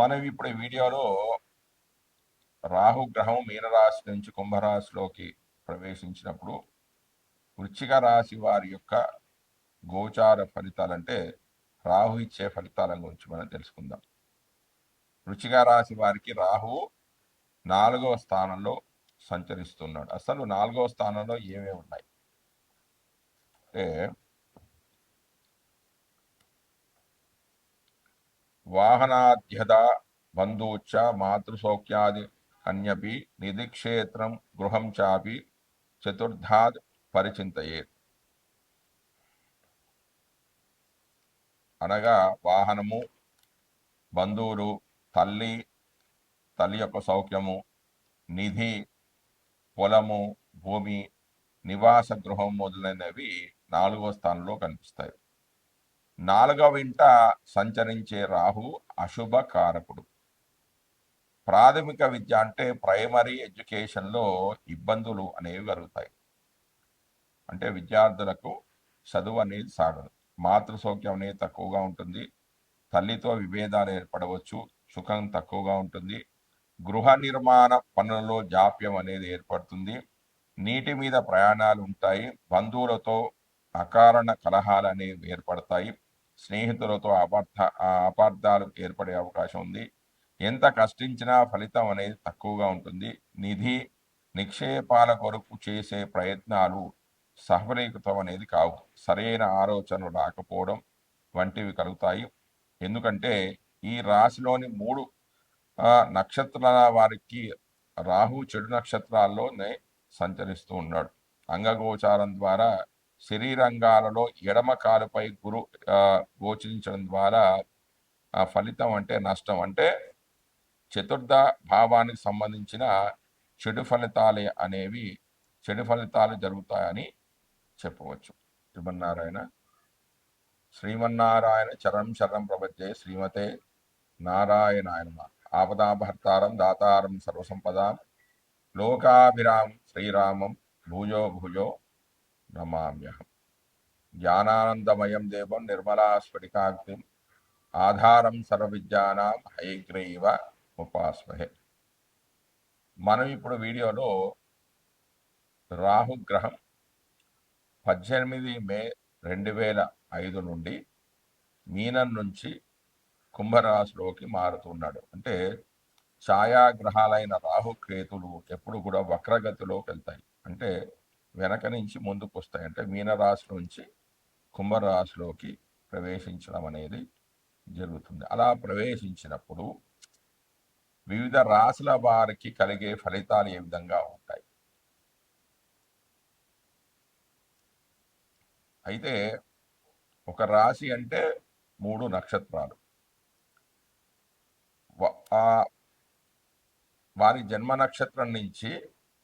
మనం ఇప్పుడు ఈ వీడియోలో రాహుగ్రహం మీనరాశి నుంచి కుంభరాశిలోకి ప్రవేశించినప్పుడు వృచ్చిక రాశి వారి యొక్క గోచార ఫలితాలంటే రాహు ఇచ్చే ఫలితాల గురించి మనం తెలుసుకుందాం. వృచ్చిక రాశి వారికి రాహు నాలుగవ స్థానంలో సంచరిస్తున్నాడు. అసలు నాలుగవ స్థానంలో ఏమేమి ఉన్నాయి? అంటే వాహనాధ్యత బంధూచ్చ మాతృసౌఖ్యాది అన్యపి నిధిక్షేత్రం గృహం చాపి చతుర్థాద్ పరిచింతయే అనగా వాహనము బంధువులు తల్లి తల్లి యొక్క సౌఖ్యము నిధి పొలము భూమి నివాస గృహం మొదలైనవి నాలుగో స్థానంలో కనిపిస్తాయి. నాలుగవ ఇంట సంచరించే రాహు అశుభ కారకుడు ప్రాథమిక విద్య అంటే ప్రైమరీ ఎడ్యుకేషన్లో ఇబ్బందులు అనేవి కలుగుతాయి. అంటే విద్యార్థులకు చదువు అనేది సాగదు. మాతృ సౌఖ్యం అనేది తక్కువగా ఉంటుంది. తల్లితో విభేదాలు ఏర్పడవచ్చు. సుఖం తక్కువగా ఉంటుంది. గృహ నిర్మాణ పనులలో జాప్యం అనేది ఏర్పడుతుంది. నీటి మీద ప్రయాణాలు ఉంటాయి. బంధువులతో అకారణ కలహాలు అనేవి ఏర్పడతాయి. స్నేహితులతో అపార్థ అపార్థాలు ఏర్పడే అవకాశం ఉంది. ఎంత కష్టించినా ఫలితం అనేది తక్కువగా ఉంటుంది. నిధి నిక్షేపాల కొరకు చేసే ప్రయత్నాలు సఫలీకృతం అనేది కావు. సరైన ఆలోచనలు రాకపోవడం వంటివి కలుగుతాయి. ఎందుకంటే ఈ రాశిలోని మూడు నక్షత్రాల వారికి రాహు చెడు నక్షత్రాల్లోనే సంచరిస్తూ ఉన్నాడు. అంగగోచారం ద్వారా శరీరంగాలలో ఎడమ కాలుపై గురు గోచరించడం ద్వారా ఫలితం అంటే నష్టం. అంటే చతుర్థ భావానికి సంబంధించిన చెడు ఫలితాలు అనేవి చెడు ఫలితాలు జరుగుతాయని చెప్పవచ్చు. శ్రీమన్నారాయణ. శ్రీమన్నారాయణ చరం శరణం ప్రపంచే శ్రీమతే నారాయణాయన ఆపదాభర్తారం దాతారం సర్వసంపదాం. లోకాభిరామం శ్రీరామం భూజో భుజో నమామ్యహం. జ్ఞానానందమయం దేవం నిర్మలా స్ఫటికాగ్ని ఆధారం సర్వవిద్యానాం హైగ్రీవ ఉపాస్మహే మనం ఇప్పుడు వీడియోలో రాహుగ్రహం పద్దెనిమిది మే రెండు వేల ఐదు నుండి మీనం నుంచి కుంభరాశిలోకి మారుతున్నాడు. అంటే ఛాయాగ్రహాలైన రాహుకేతులు ఎప్పుడు కూడా వక్రగతిలోకి వెళ్తాయి. అంటే వెనక నుంచి ముందుకు వస్తాయి అంటే మీనరాశి నుంచి కుంభరాశిలోకి ప్రవేశించడం అనేది జరుగుతుంది. అలా ప్రవేశించినప్పుడు వివిధ రాశుల వారికి కలిగే ఫలితాలు ఏ విధంగా ఉంటాయి? అయితే ఒక రాశి అంటే మూడు నక్షత్రాలు. వారి జన్మ నక్షత్రం నుంచి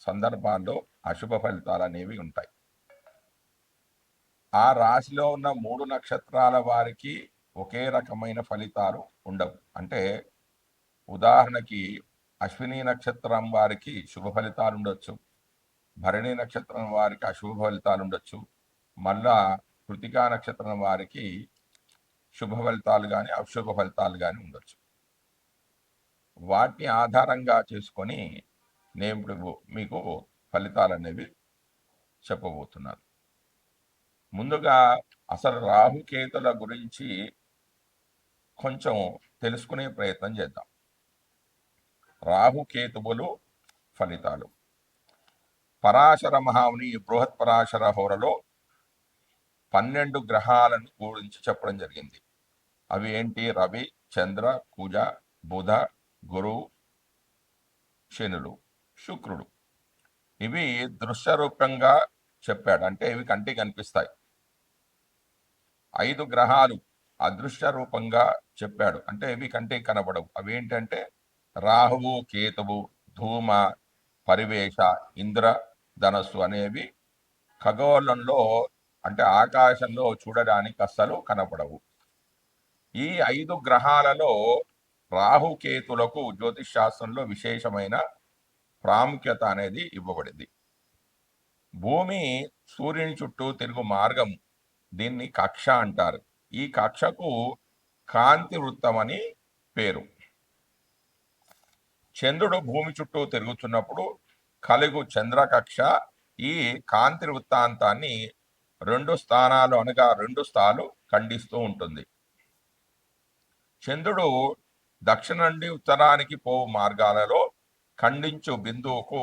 సందర్భాల్లో అశుభ ఫలితాలు అనేవి ఉంటాయి. ఆ రాశిలో ఉన్న మూడు నక్షత్రాల వారికి ఒకే రకమైన ఫలితాలు ఉండవు. అంటే ఉదాహరణకి అశ్విని నక్షత్రం వారికి శుభ ఫలితాలు ఉండొచ్చు. భరణి నక్షత్రం వారికి అశుభ ఫలితాలు ఉండొచ్చు. మళ్ళా కృతికా నక్షత్రం వారికి శుభ ఫలితాలు కానీ అశుభ ఫలితాలు కానీ ఉండొచ్చు. వాటిని ఆధారంగా చేసుకొని నేను ఇప్పుడు మీకు ఫలితాలు అనేవి చెప్పబోతున్నాను. ముందుగా అసలు రాహుకేతుల గురించి కొంచెం తెలుసుకునే ప్రయత్నం చేద్దాం. రాహుకేతువులు ఫలితాలు. పరాశర మహాముని బృహత్ పరాశర హోరలో పన్నెండు గ్రహాలను గురించి చెప్పడం జరిగింది. అవి ఏంటి? రవి చంద్ర కుజ బుధ గురు శనులు. శుక్రుడు. ఇవి దృశ్యరూపంగా చెప్పాడు. అంటే ఇవి కంటికి కనిపిస్తాయి. ఐదు గ్రహాలు అదృశ్య రూపంగా చెప్పాడు. అంటే ఇవి కంటికి కనబడవు. అవి ఏంటంటే రాహువు కేతువు ధూమ పరివేష ఇంద్ర ధనస్సు అనేవి ఖగోళంలో అంటే ఆకాశంలో చూడడానికి అస్సలు కనపడవు ఈ ఐదు గ్రహాలలో రాహుకేతులకు జ్యోతిష్ శాస్త్రంలో విశేషమైన ప్రాముఖ్యత అనేది ఇవ్వబడింది. భూమి సూర్యుని చుట్టూ తిరుగు మార్గం దీన్ని కక్ష అంటారు. ఈ కక్షకు కాంతి వృత్తం అని పేరు. చంద్రుడు భూమి చుట్టూ తిరుగుతున్నప్పుడు కలుగు చంద్రకక్ష ఈ కాంతి వృత్తాంతాన్ని రెండు స్థానాలు అనగా రెండు స్థాలు ఖండిస్తూ ఉంటుంది. చంద్రుడు దక్షిణ నుండి ఉత్తరానికి పోవు మార్గాలలో ఖండించు బిందువుకు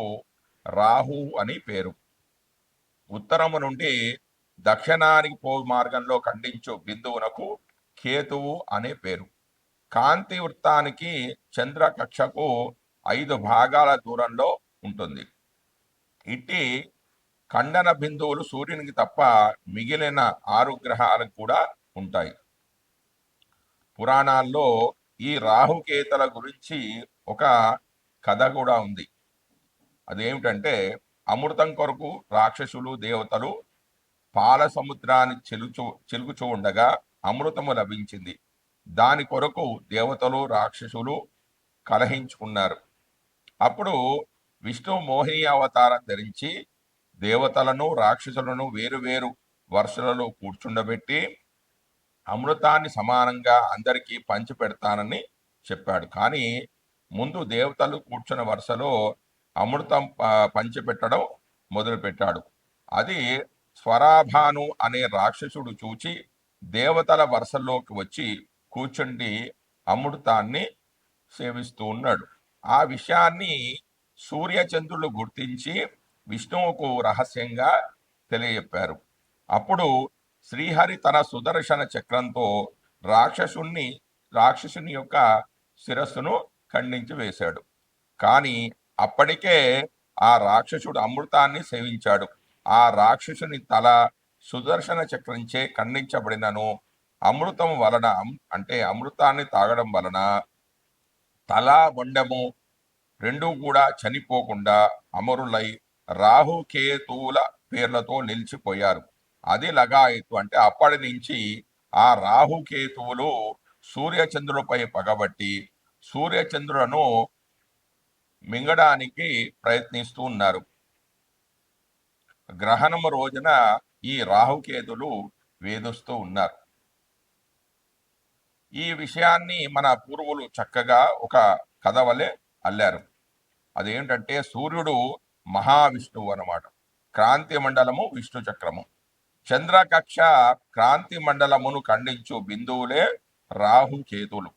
రాహు అని పేరు. ఉత్తరము నుండి దక్షిణానికి పో మార్గంలో ఖండించు బిందువునకు కేతువు అనే పేరు. కాంతి వృత్తానికి చంద్ర కక్షకు ఐదు భాగాల దూరంలో ఉంటుంది. ఇట్టి ఖండన బిందువులు సూర్యునికి తప్ప మిగిలిన ఆరు గ్రహాలకు కూడా ఉంటాయి. పురాణాల్లో ఈ రాహుకేతల గురించి ఒక కథ కూడా ఉంది. అదేమిటంటే అమృతం కొరకు రాక్షసులు దేవతలు పాల సముద్రాన్ని చెలుచు చెలుగుచూ ఉండగా అమృతము లభించింది. దాని కొరకు దేవతలు రాక్షసులు కలహించుకున్నారు. అప్పుడు విష్ణు మోహిని అవతారం ధరించి దేవతలను రాక్షసులను వేరువేరు వరుసలలో కూర్చుండబెట్టి అమృతాన్ని సమానంగా అందరికీ పంచి పెడతానని చెప్పాడు. కానీ ముందు దేవతలు కూర్చున్న వరుసలో అమృతం ప- పంచిపెట్టడం మొదలుపెట్టాడు. అది స్వరాభాను అనే రాక్షసుడు చూచి దేవతల వరుసల్లోకి వచ్చి కూర్చుండి అమృతాన్ని సేవిస్తూ ఉన్నాడు. ఆ విషయాన్ని సూర్యచంద్రులు గుర్తించి విష్ణువుకు రహస్యంగా తెలియజెప్పారు. అప్పుడు శ్రీహరి తన సుదర్శన చక్రంతో రాక్షసుణ్ణి రాక్షసుని యొక్క శిరస్సును ఖండించి వేశాడు. కానీ అప్పటికే ఆ రాక్షసుడు అమృతాన్ని సేవించాడు. ఆ రాక్షసుని తల సుదర్శన చక్రంచే ఖండించబడినను అమృతం వలన అంటే అమృతాన్ని తాగడం వలన తల బొండము రెండూ కూడా చనిపోకుండా అమరులై రాహుకేతువుల పేర్లతో నిలిచిపోయారు. అది లగాయతు అంటే అప్పటి నుంచి ఆ రాహుకేతువులు సూర్యచంద్రులపై పగబట్టి సూర్యచంద్రులను మింగడానికి ప్రయత్నిస్తూ ఉన్నారు. గ్రహణము రోజున ఈ రాహుకేతులు వేధిస్తూ ఉన్నారు. ఈ విషయాన్ని మన పూర్వులు చక్కగా ఒక కథ వలె అల్లారు. అదేంటంటే సూర్యుడు మహావిష్ణువు అన్నమాట. క్రాంతి మండలము విష్ణు చక్రము. చంద్రకక్ష క్రాంతి మండలమును ఖండించు బిందువులే రాహుకేతులు.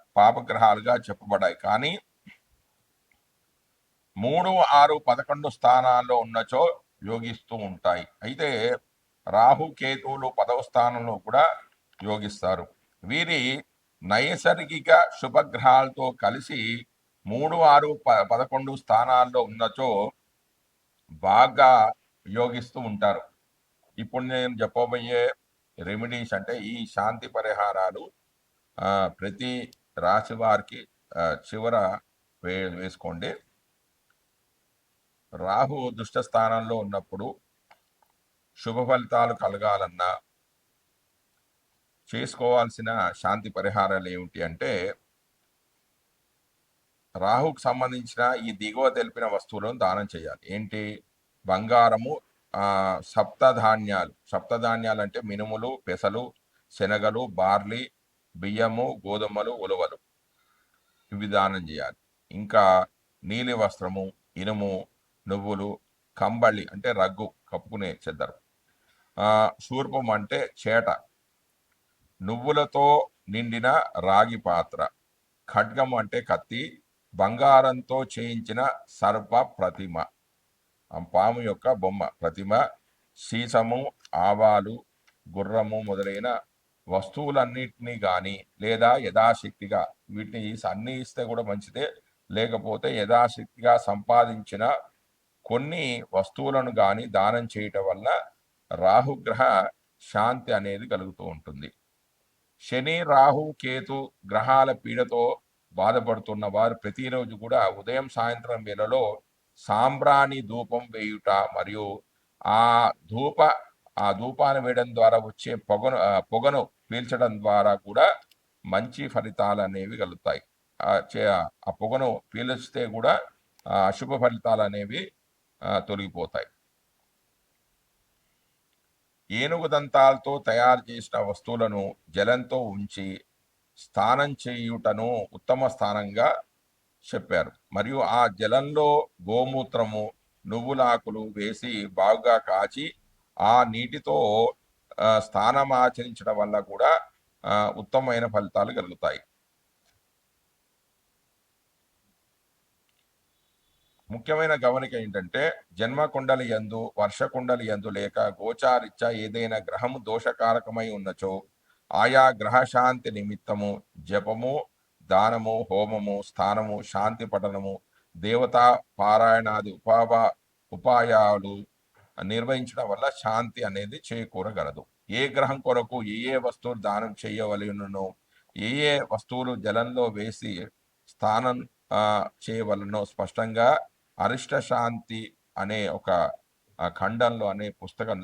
పాపగ్రహాలుగా చెప్పబడాయి కానీ మూడు ఆరు పదకొండు స్థానాల్లో ఉన్నచో యోగిస్తూ ఉంటాయి. అయితే రాహు కేతువులు పదవ స్థానంలో కూడా యోగిస్తారు. వీరి నైసర్గిక శుభగ్రహాలతో కలిసి మూడు ఆరు ప- పదకొండు స్థానాల్లో ఉన్నచో బాగా యోగిస్తూ ఉంటారు. ఇప్పుడు నేను చెప్పబోయే రెమెడీస్ అంటే ఈ శాంతి పరిహారాలు ప్రతి రాశి వారికి చివర వే వేసుకోండి. రాహు దుష్ట స్థానంలో ఉన్నప్పుడు శుభ ఫలితాలు కలగాలన్నా చేసుకోవాల్సిన శాంతి పరిహారాలు ఏమిటి అంటే రాహుకు సంబంధించిన ఈ దిగువ తెలిపిన వస్తువులను దానం చేయాలి. ఏంటి? బంగారము సప్తధాన్యాలు. సప్తధాన్యాలు అంటే మినుములు పెసలు శనగలు బార్లీ బియ్యము గోధుమలు ఉలవలు ఇవి దానం చేయాలి. ఇంకా నీలి వస్త్రము ఇనుము నువ్వులు కంబళి అంటే రగ్గు కప్పుకునే చెద్దరు. శూర్పం అంటే చేట. నువ్వులతో నిండిన రాగి పాత్ర. ఖడ్గం అంటే కత్తి. బంగారంతో చేయించిన సర్ప ప్రతిమ. పాము యొక్క బొమ్మ ప్రతిమ. సీసము ఆవాలు గుర్రము మొదలైన వస్తువులన్నిటినీ కానీ లేదా యథాశక్తిగా వీటిని అన్ని ఇస్తే కూడా మంచిదే. లేకపోతే యథాశక్తిగా సంపాదించిన కొన్ని వస్తువులను కానీ దానం చేయటం వల్ల రాహుగ్రహ శాంతి అనేది కలుగుతూ ఉంటుంది. శని రాహు కేతు గ్రహాల పీడతో బాధపడుతున్న వారు ప్రతిరోజు కూడా ఉదయం సాయంత్రం వేళలో సాంబ్రాణి ధూపం వేయుట మరియు ఆ ధూప ఆ ధూపాన్ని వేయడం ద్వారా వచ్చే పొగను పొగను పీల్చడం ద్వారా కూడా మంచి ఫలితాలు అనేవి కలుగుతాయి. ఆ పొగను పీల్చితే కూడా అశుభ ఫలితాలు అనేవి తొలగిపోతాయి. ఏనుగు దంతాలతో తయారు చేసిన వస్తువులను జలంతో ఉంచి స్నానం చేయుటను ఉత్తమ స్థానంగా చెప్పారు. మరియు ఆ జలంలో గోమూత్రము నువ్వులాకులు వేసి బాగా కాచి ఆ నీటితో స్థానం ఆచరించడం వల్ల కూడా ఉత్తమమైన ఫలితాలు కలుగుతాయి. ముఖ్యమైన గమనిక ఏంటంటే జన్మ కుండలి యందు వర్ష కుండలి యందు లేక గోచారిత్య ఏదైనా గ్రహము దోషకారకమై ఉన్నచో ఆయా గ్రహ శాంతి నిమిత్తము జపము దానము హోమము స్థానము శాంతి పఠనము దేవతా పారాయణాది ఉపావ ఉపాయాలు నిర్వహించడం వల్ల శాంతి అనేది చేకూరగలదు. ఏ గ్రహం కొరకు ఏ ఏ వస్తువులు దానం చేయవలనో ఏ ఏ వస్తువులు జలంలో వేసి స్థానం ఆ, చేయవలనో స్పష్టంగా అరిష్ట శాంతి అనే ఒక ఖండంలో అనే పుస్తకం